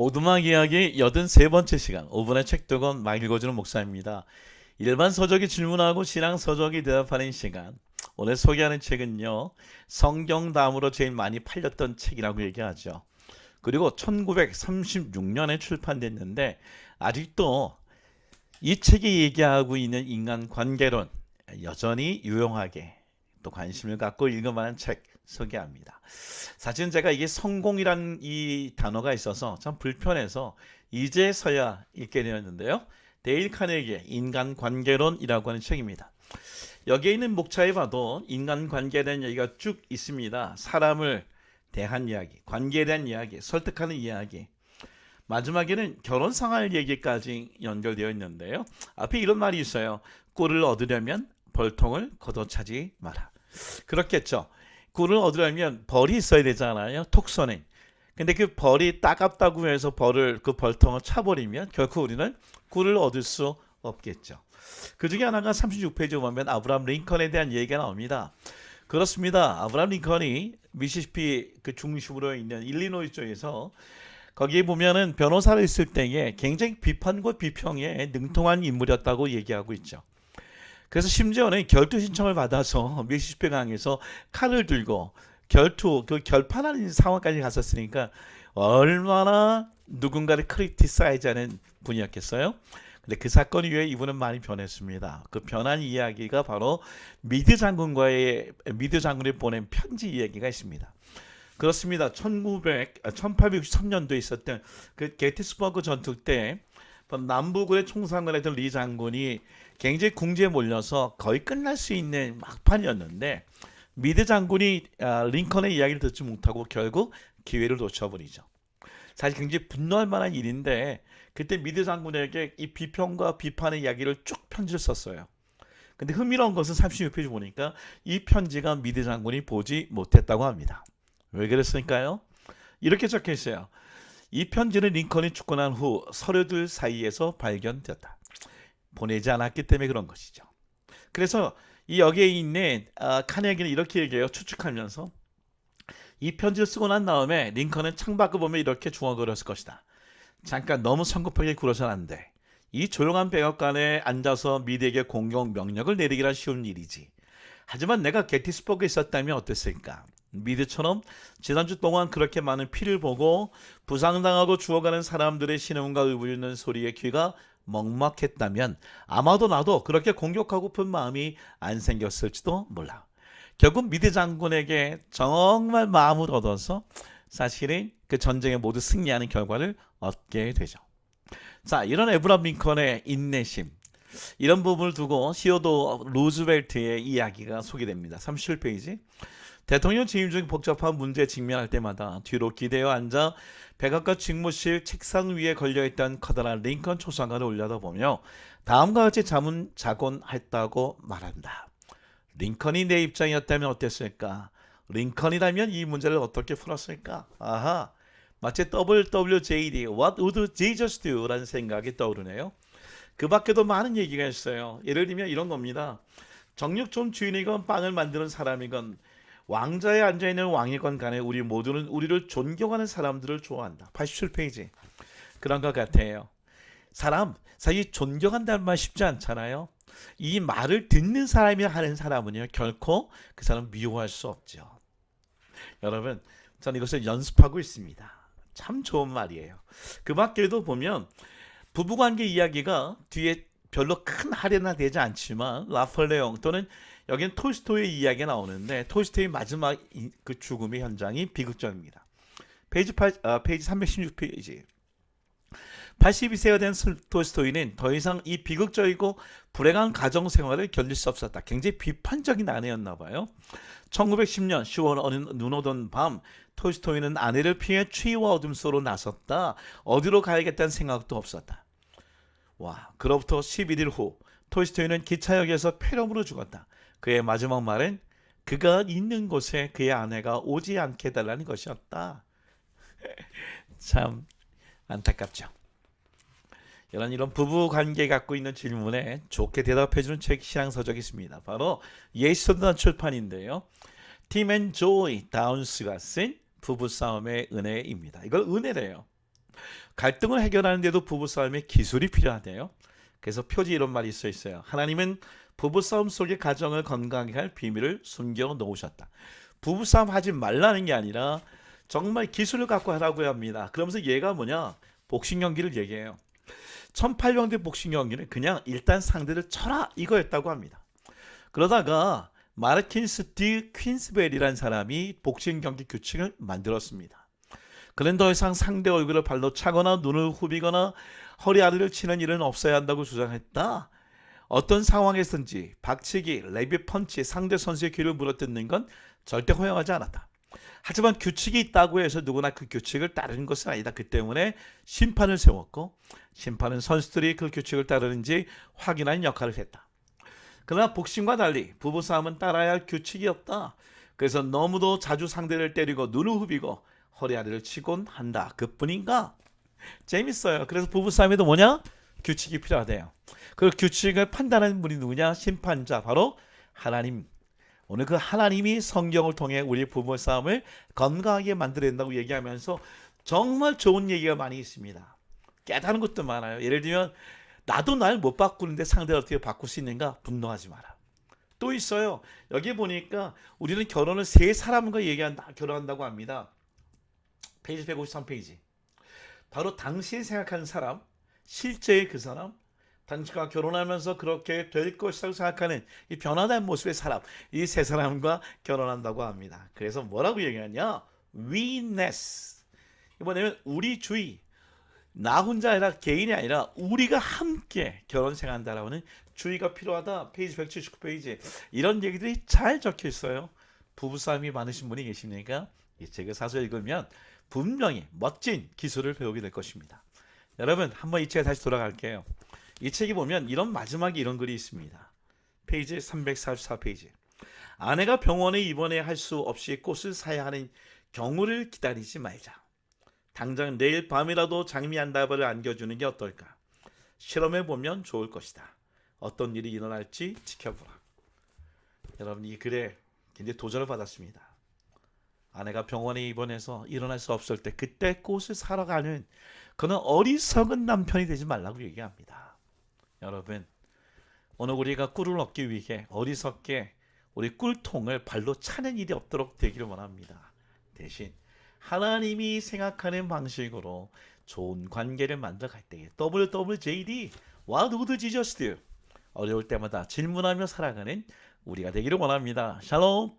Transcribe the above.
오두막 이야기 83번째 시간 5분의 책 두권 막 읽어주는 목사입니다. 일반 서적이 질문하고 신앙 서적이 대답하는 시간 오늘 소개하는 책은요 성경 다음으로 제일 많이 팔렸던 책이라고 얘기하죠. 그리고 1936년에 출판됐는데 아직도 이 책이 얘기하고 있는 인간 관계론 여전히 유용하게 또 관심을 갖고 읽어만한 책 소개합니다. 사실은 제가 이게 성공이란 이 단어가 있어서 참 불편해서 이제서야 읽게 되었는데요. 데일 카네기의 인간 관계론이라고 하는 책입니다. 여기에 있는 목차에 봐도 인간 관계에 대한 얘기가 쭉 있습니다. 사람을 대한 이야기, 관계에 대한 이야기, 설득하는 이야기. 마지막에는 결혼 생활 얘기까지 연결되어 있는데요. 앞에 이런 말이 있어요. 꿀을 얻으려면 벌통을 걷어차지 마라. 그렇겠죠. 꿀을 얻으려면 벌이 있어야 되잖아요. 톡선에. 근데 그 벌이 따갑다고 해서 벌을 그 벌통을 차버리면 결코 우리는 꿀을 얻을 수 없겠죠. 그 중에 하나가 36페이지 보면 아브라함 링컨에 대한 얘기가 나옵니다. 그렇습니다. 아브라함 링컨이 미시시피 그 중심으로 있는 일리노이州에서 거기에 보면은 변호사를 있을 때에 굉장히 비판과 비평에 능통한 인물이었다고 얘기하고 있죠. 그래서 심지어는 결투 신청을 받아서 미시시피 강에서 칼을 들고 결투 그 결판하는 상황까지 갔었으니까 얼마나 누군가를 크리티사이즈하는 분이었겠어요. 근데 그 사건 이후에 이분은 많이 변했습니다. 그 변한 이야기가 바로 미드 장군과의 미드 장군이 보낸 편지 이야기가 있습니다. 그렇습니다. 1900, 1863년도에 있었던 그 게티스버그 전투 때 남부군의 총상을 했던 리 장군이 굉장히 궁지에 몰려서 거의 끝날 수 있는 막판이었는데 미드 장군이 아, 링컨의 이야기를 듣지 못하고 결국 기회를 놓쳐버리죠. 사실 굉장히 분노할 만한 일인데 그때 미드 장군에게 이 비평과 비판의 이야기를 쭉 편지를 썼어요. 근데 흥미로운 것은 36페이지 보니까 이 편지가 미드 장군이 보지 못했다고 합니다. 왜 그랬을까요? 이렇게 적혀 있어요. 이 편지는 링컨이 죽고 난 후 서류들 사이에서 발견되었다. 보내지 않았기 때문에 그런 것이죠. 그래서 이 여기에 있는 아, 카네기는 이렇게 얘기해요. 추측하면서 이 편지를 쓰고 난 다음에 링컨은 창밖을 보며 이렇게 중얼거렸을 것이다. 잠깐 너무 성급하게 굴어서는 안 돼. 이 조용한 백악관에 앉아서 미드에게 공격 명령을 내리기란 쉬운 일이지. 하지만 내가 게티스버그에 있었다면 어땠을까? 미드처럼 지난주 동안 그렇게 많은 피를 보고 부상당하고 죽어가는 사람들의 신음과 울리는 소리에 귀가 먹먹했다면 아마도 나도 그렇게 공격하고픈 마음이 안 생겼을지도 몰라. 결국 미드 장군에게 정말 마음을 얻어서 사실은 그 전쟁에 모두 승리하는 결과를 얻게 되죠. 자, 이런 에브람 링컨의 인내심. 이런 부분을 두고 시오도 루즈벨트의 이야기가 소개됩니다. 37페이지. 대통령 취임 중 복잡한 문제에 직면할 때마다 뒤로 기대어 앉아 백악관 직무실 책상 위에 걸려있던 커다란 링컨 초상화를 올려다보며 다음과 같이 자문 자곤 했다고 말한다. 링컨이 내 입장이었다면 어땠을까? 링컨이라면 이 문제를 어떻게 풀었을까? 아하, 마치 WWJD, What would Jesus do? 라는 생각이 떠오르네요. 그 밖에도 많은 얘기가 있어요. 예를 들면 이런 겁니다. 정육점 주인이건 빵을 만드는 사람이건 왕자에 앉아 있는 왕이건 간에 우리 모두는 우리를 존경하는 사람들을 좋아한다. 87페이지. 그런 것 같아요. 사람, 사실 존경한다는 말 쉽지 않잖아요. 이 말을 듣는 사람이 하는 사람은요, 결코 그 사람 미워할 수 없죠. 여러분, 저는 이것을 연습하고 있습니다. 참 좋은 말이에요. 그 밖에도 보면 부부관계 이야기가 뒤에 별로 큰 할애나 되지 않지만 라폴레옹 또는 여기는 톨스토이의 이야기가 나오는데 톨스토이 마지막 이- 그 죽음의 현장이 비극적입니다. 페이지 8, 아, 페이지 316페이지. 82세가 된 슬- 톨스토이는 더 이상 이 비극적이고 불행한 가정 생활을 견딜 수 없었다. 굉장히 비판적인 아내였나 봐요. 1910년 10월 어느 눈 오던 밤 톨스토이는 아내를 피해 추위와 어둠 속으로 나섰다. 어디로 가야겠다는 생각도 없었다. 와, 그로부터 11일 후 톨스토이는 기차역에서 폐렴으로 죽었다. 그의 마지막 말은 그가 있는 곳에 그의 아내가 오지 않게 해달라는 것이었다. 참 안타깝죠. 이런 이런 부부 관계 갖고 있는 질문에 좋게 대답해 주는 책 신앙 서적이 있습니다. 바로 예수단 출판인데요. 팀 앤 조이 다운스가 쓴 부부 싸움의 은혜입니다. 이걸 은혜래요. 갈등을 해결하는데도 부부싸움에 기술이 필요하대요. 그래서 표지 이런 말이 있어 있어요. 하나님은 부부싸움 속에 가정을 건강하게 할 비밀을 숨겨 놓으셨다. 부부싸움 하지 말라는 게 아니라 정말 기술을 갖고 하라고 합니다. 그러면서 얘가 뭐냐? 복싱 경기를 얘기해요. 1800대 복싱 경기는 그냥 일단 상대를 쳐라 이거였다고 합니다. 그러다가 마르킨스 디 퀸스벨이라는 사람이 복싱 경기 규칙을 만들었습니다. 그는 더 이상 상대 얼굴을 발로 차거나 눈을 후비거나 허리 아래를 치는 일은 없어야 한다고 주장했다. 어떤 상황에서든지 박치기, 레비 펀치, 상대 선수의 귀를 물어뜯는 건 절대 허용하지 않았다. 하지만 규칙이 있다고 해서 누구나 그 규칙을 따르는 것은 아니다. 그 때문에 심판을 세웠고 심판은 선수들이 그 규칙을 따르는지 확인하는 역할을 했다. 그러나 복싱과 달리 부부싸움은 따라야 할 규칙이 없다. 그래서 너무도 자주 상대를 때리고 눈을 후비고 허리 아래를 치곤 한다. 그뿐인가? 재밌어요. 그래서 부부싸움에도 뭐냐? 규칙이 필요하대요. 그 규칙을 판단하는 분이 누구냐? 심판자 바로 하나님. 오늘 그 하나님이 성경을 통해 우리 부부 싸움을 건강하게 만들어낸다고 얘기하면서 정말 좋은 얘기가 많이 있습니다. 깨달은 것도 많아요. 예를 들면 나도 날 못 바꾸는데 상대를 어떻게 바꿀 수 있는가? 분노하지 마라. 또 있어요. 여기 보니까 우리는 결혼을 세 사람과 얘기한다, 결혼한다고 합니다. 페이지 153페이지. 바로 당신이 생각하는 사람, 실제의 그 사람, 당신과 결혼하면서 그렇게 될 것이라고 생각하는 이 변화된 모습의 사람, 이 세 사람과 결혼한다고 합니다. 그래서 뭐라고 얘기하냐? 위네스. 이번에는 우리 주의, 나 혼자 아니라 개인이 아니라 우리가 함께 결혼 생활한다라는 주의가 필요하다. 페이지 179페이지. 이런 얘기들이 잘 적혀 있어요. 부부싸움이 많으신 분이 계십니까? 이 책을 사서 읽으면 분명히 멋진 기술을 배우게 될 것입니다. 여러분, 한번 이 책에 다시 돌아갈게요. 이 책이 보면 이런 마지막에 이런 글이 있습니다. 페이지 344페이지. 아내가 병원에 입원해 할 수 없이 꽃을 사야 하는 경우를 기다리지 말자. 당장 내일 밤이라도 장미 한 다발을 안겨주는 게 어떨까? 실험해 보면 좋을 것이다. 어떤 일이 일어날지 지켜보라. 여러분 이 글에 굉장히 도전을 받았습니다. 아내가 병원에 입원해서 일어날 수 없을 때 그때 꽃을 사러 가는 그는 어리석은 남편이 되지 말라고 얘기합니다. 여러분 오늘 우리가 꿀을 얻기 위해 어리석게 우리 꿀통을 발로 차는 일이 없도록 되기를 원합니다. 대신 하나님이 생각하는 방식으로 좋은 관계를 만들어 갈 때에 WWJD would Jesus do? 어려울 때마다 질문하며 살아가는 우리가 되기를 원합니다. 샬롬